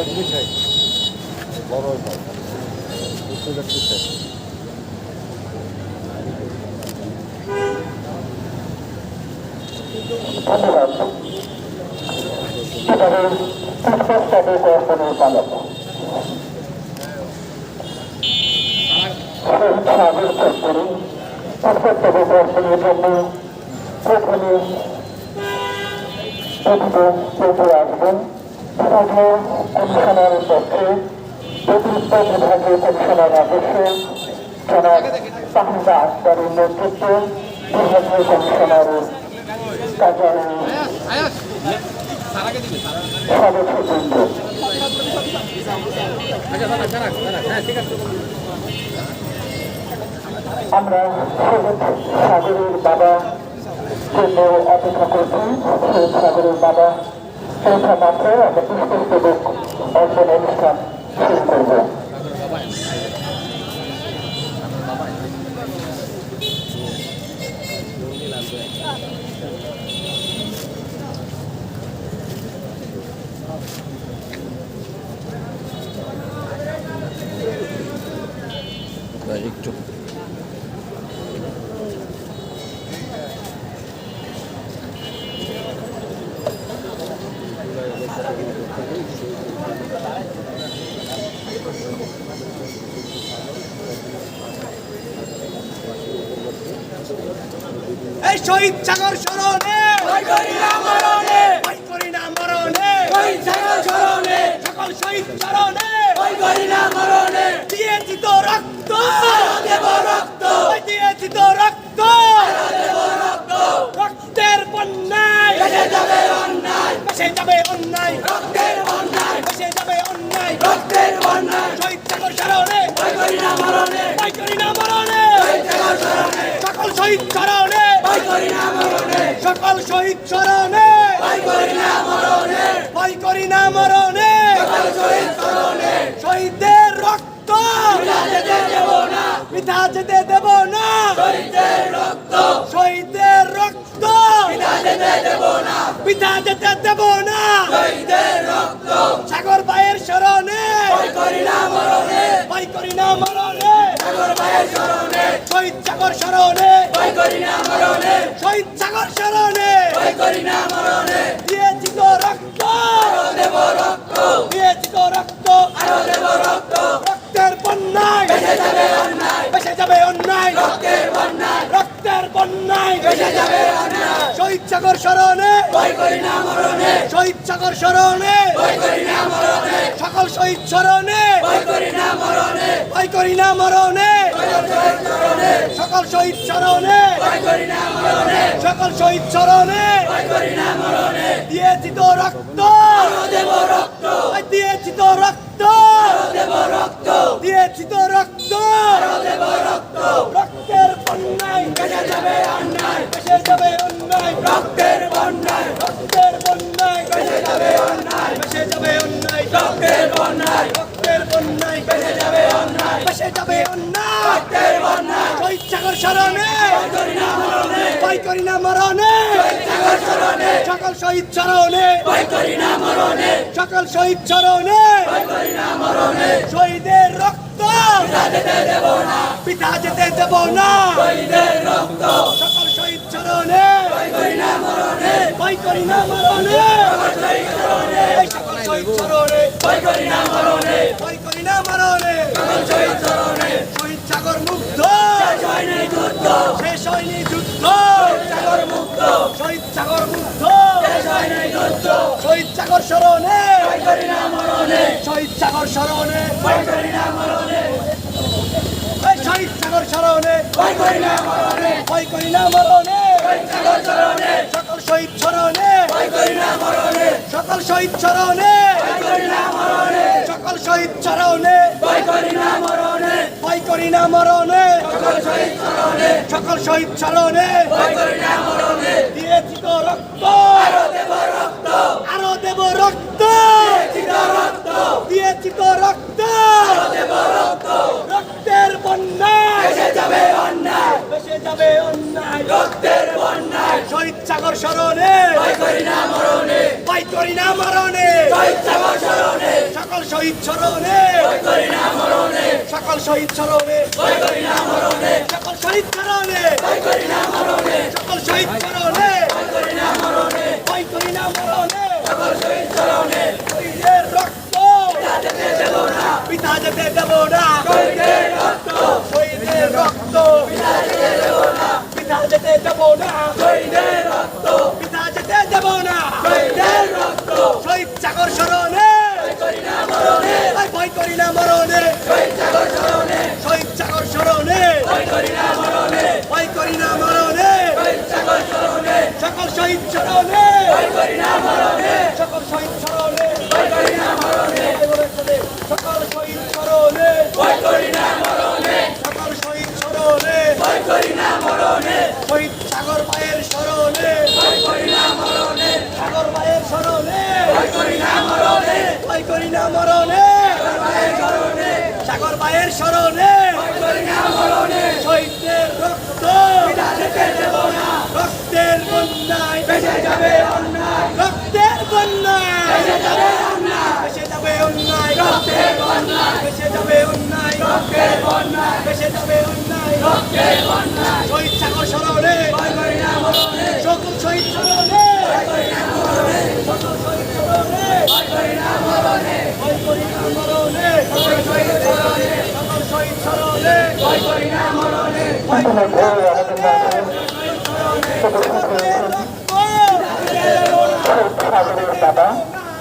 এটা পিঠে বড় হয় এটা পিঠে ধন্যবাদ। এবারে পুষ্পক সাথে দর্শনের পালক শহীদ চত্বরে আসবেন বিভাগীয় কমিশনারের পক্ষে অতিরিক্ত বিভাগীয় কমিশনার রাজস্ব জনাব তাহিদা আক্তারের নেতৃত্বে বিভাগীয় কমিশনারের কার্যালয়ে আমরা সাগরের বাবা, জন্য অপেক্ষা করছি। সাগরের বাবা পৌঁছা মাত্র আমরা পুষ্পস্তবক অর্জন অনুষ্ঠান শুরু করব একটু এই শহীদ সাগর স্মরণে। সকল শহীদ স্মরণে। দিয়েছি তো রক্ত। দেব রক্ত ওই দিয়েছি তো রক্ত দেব রক্ত রক্তের বন্যায় বেঁচে যাবে অন্যায় ভেসে যাবে অন্যায় রক্তের বন্যায় ভেসে যাবে অন্যায় রক্তের বন্যায় শহীদ সাগর স্মরণে ভয় করি না মরণে ভয় করি না মরণে শহীদ সাগর স্মরণে সকল শহীদ স্মরণে ভয় করি না মরণে সকল শহীদ স্মরণে ভয় করি না মরণে ভয় করি না মরণে সকল শহীদ স্মরণে শহীদদের রক্ত যেতে দেব পিতা যেতে দেব না। শহীদের রক্ত। শহীদের রক্ত। যেতে দেব না। পিতা যেতে দেব না। শহীদের রক্ত। সাগর ভাইয়ের স্মরণে। ভয় করি না মরণে। ভয় করি না মরণে। সাগর ভাইয়ের স্মরণে। শহীদ সাগর স্মরণে। ভয় করি না মরণে। শহীদ সাগর স্মরণে। ভয় করি না মরণে। দিয়েছি তো রক্ত। দেব রক্ত। দিয়েছি তো রক্ত। আরও দেব রক্ত। রক্তের বন্যায় বেঁচে যাবে অন্যায় বেসে যাবে অন্যায় রক্তের বন্যায়। রক্তের বন্যায় বেঁচে যাবে অন্যায়। শহীদ সাগর স্মরণে। ভয় করি না মরণে। শহীদ সাগর স্মরণে। ভয় করি না মরণে। সকল শহীদ স্মরণে। ভয় করি না মরণে। ভয় করি না মরণে। সকল শহীদ স্মরণে। ভয় করি না মরণে। সকল শহীদ স্মরণে। ভয় করি না মরণে। দিয়েছি তো রক্ত। দেব রক্ত। দিয়েছি তো রক্ত আরও দেব রক্ত দিয়েছি তো রক্ত আরও দেব রক্ত রক্তের বন্যায় বেঁচে যাবে অন্যায় বেসে যাবে অন্যায় রক্তের বন্যায় রক্তের বন্যায় বেঁচে যাবে অন্যায় বেসে যাবে অন্যায় রক্তের বন্যায় রক্তের বন্যায় বেঁচে যাবে অন্যায় বেসে যাবে অন্যায় রক্তের বন্যায় শহীদ সাগর স্মরণে ভয় করি না মরণে ভয় করি না মরণে সাগর স্মরণে সকল শহীদ মরণে। সকল শহীদ মরণে। শহীদের রক্ত। যেতে দেব না। পিতা যেতে দেব না। শহীদের রক্ত। সকল শহীদ স্মরণে ভয় করি না মরণে। সকল শহীদ স্মরণে ভয় করি না মরণে। ভয় করি না মরণে। সকল শহীদ স্মরণে শহীদ সাগর মুগ্ধ। শেষ হয়নি যুদ্ধ শেষ হয়নি যুদ্ধ সাগর মুক্ত শহীদ সাগর মুগ্ধ শেষ হয়নি যুদ্ধ শহীদ সাগর স্মরণে শহীদ সাগর স্মরণে শহীদ সাগর স্মরণে ভয় করি না মরণে ভয় করি না মরণে। সকল শহীদ স্মরণে ভয় করি না মরণে। সকল শহীদ স্মরণে ভয় করি না মরণে। সকল শহীদ স্মরণে ভয় করি না মরণে। ভয় করি না মরণে। সকল শহীদ স্মরণে সকল শহীদ স্মরণে ভয় করি না মরণে। দিয়েছি তো রক্ত। আরও দেব রক্ত। আরও দেব রক্ত। দিয়েছি তো রক্ত। রক্তের বন্যায়। যাবে অন্যায়। ভেসে যাবে অন্যায়। রক্তের বন্যায়। শহীদ সাগর স্মরণে। করি না মরণে। ভাই করি না মরণে। শহীদ সাগর স্মরণে। সকল শহীদ স্মরণে। করি না মরণে। সকল শহীদ স্মরণে। করি না মরণে। সকল শহীদ স্মরণে। করি না মরণে। সকল শহীদ স্মরণে। করি না মরণে। করি না মরণে। সকল শহীদ স্মরণে সকল শহীদ স্মরণে সকল শহীদ স্মরণে শহীদ পায়ের স্মরণে সাগর পায়ের স্মরণে ভয় করি না মরণে সাগর পায়ের স্মরণে শহীদদের রক্ত রক্তের বন্যায় বেঁচে যাবে অন্য বেঁচে যাবে অন্যায় রক্তের বন্যা বেঁচে যাবে অন্যায় রক্তের বন্যা শহীদ সাগর স্মরণে সকল শহীদ স্মরণে সকল শহীদ স্মরণে সকল শহীদ স্মরণে সকল শহীদ স্মরণে বাবা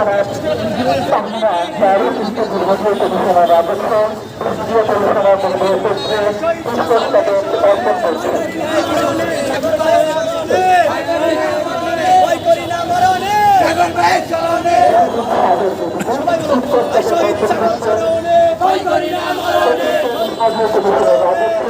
কমিশনার আমরা চারু কৃষ্ণ দুর্গপুর কমিশনার রাজস্ব কেন্দ্রীয় কমিশনার মন্দিরের ক্ষেত্রে পুষ্পক তাদের অর্পণ করছেন কমিশনার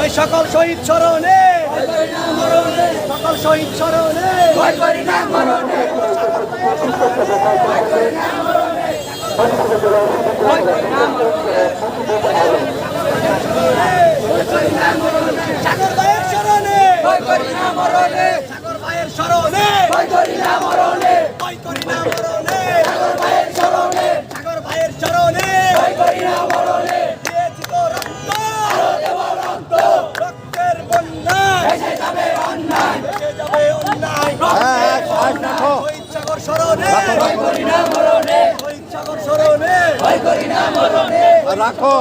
ওই সকল শহীদ স্মরণে সকল শহীদ স্মরণে। সাগর ভাইয়ের স্মরণে। সাগর ভাইয়ের স্মরণে। করি না মরণে। করি না রাখো।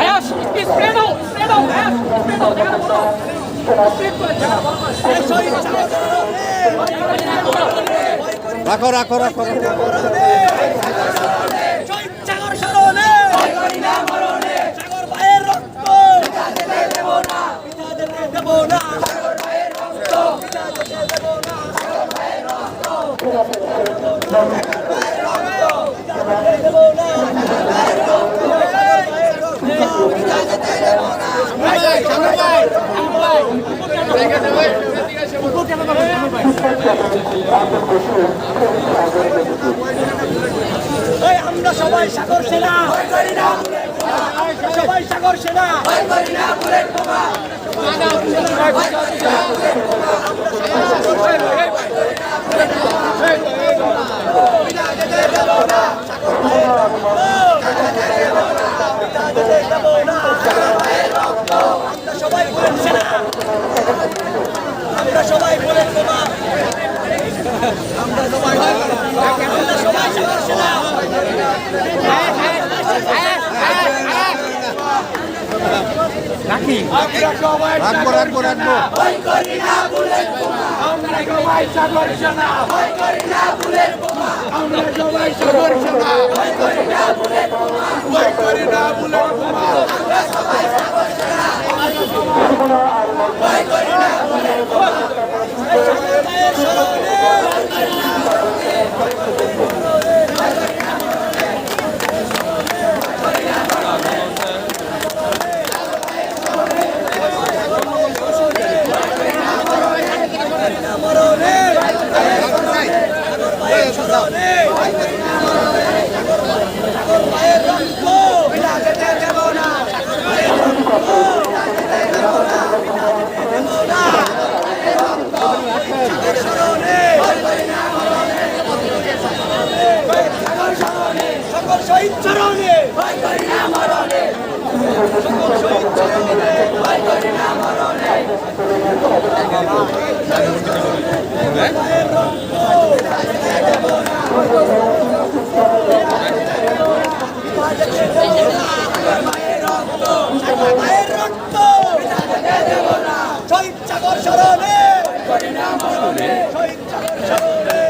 আয়াস স্প্রেড হোক স্প্রেড হোক আয়াস স্প্রেড হোক দেখা বলো স্প্রেড করে দেখা বলো শহীদ সাগর সরণে রাখো রাখো রাখো Thank you. আমরা সবাই সাগর সেনা। সবাই সাগর সেনা আমরা সবাই বলেন সেনা আমরা সবাই বলেন বোমা সেনা রাখব শহীদ চরণে সকল শহীদ চরণে মায়ের রক্ত শহীদ সাগর স্মরণে শহীদ সাগর স্মরণে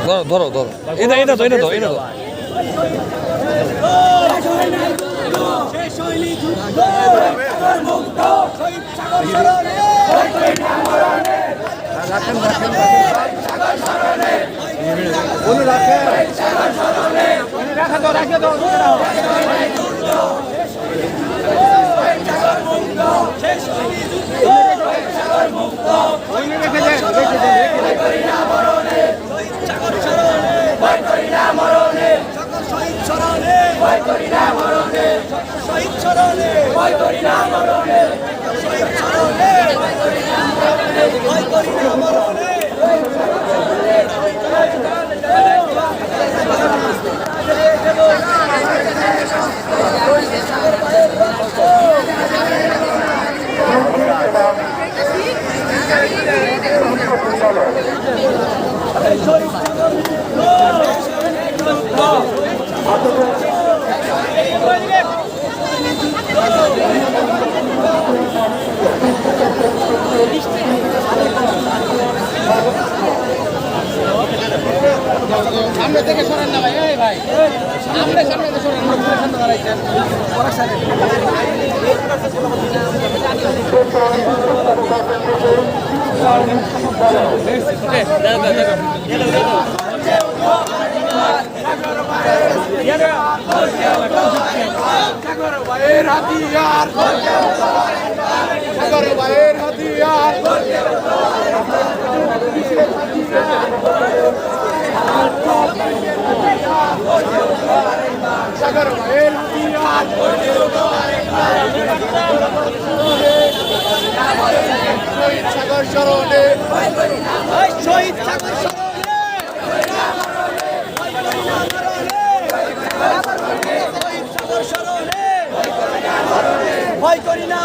ধরো ধরো ধরো। এটা এটা তো এটা তো এটা তো যুদ্ধ মুক্ত শহীদ সাগর স্মরণে শেষ হয়নি যুদ্ধ শহীদ সাগর স্মরণে সকল শহীদ স্মরণে সকল শহীদ স্মরণে শহীদ স্মরণে ভয় করি না মরণে এই শহীদ সাগর স্মরণে শহীদ সাগর স্মরণে ভয় করি না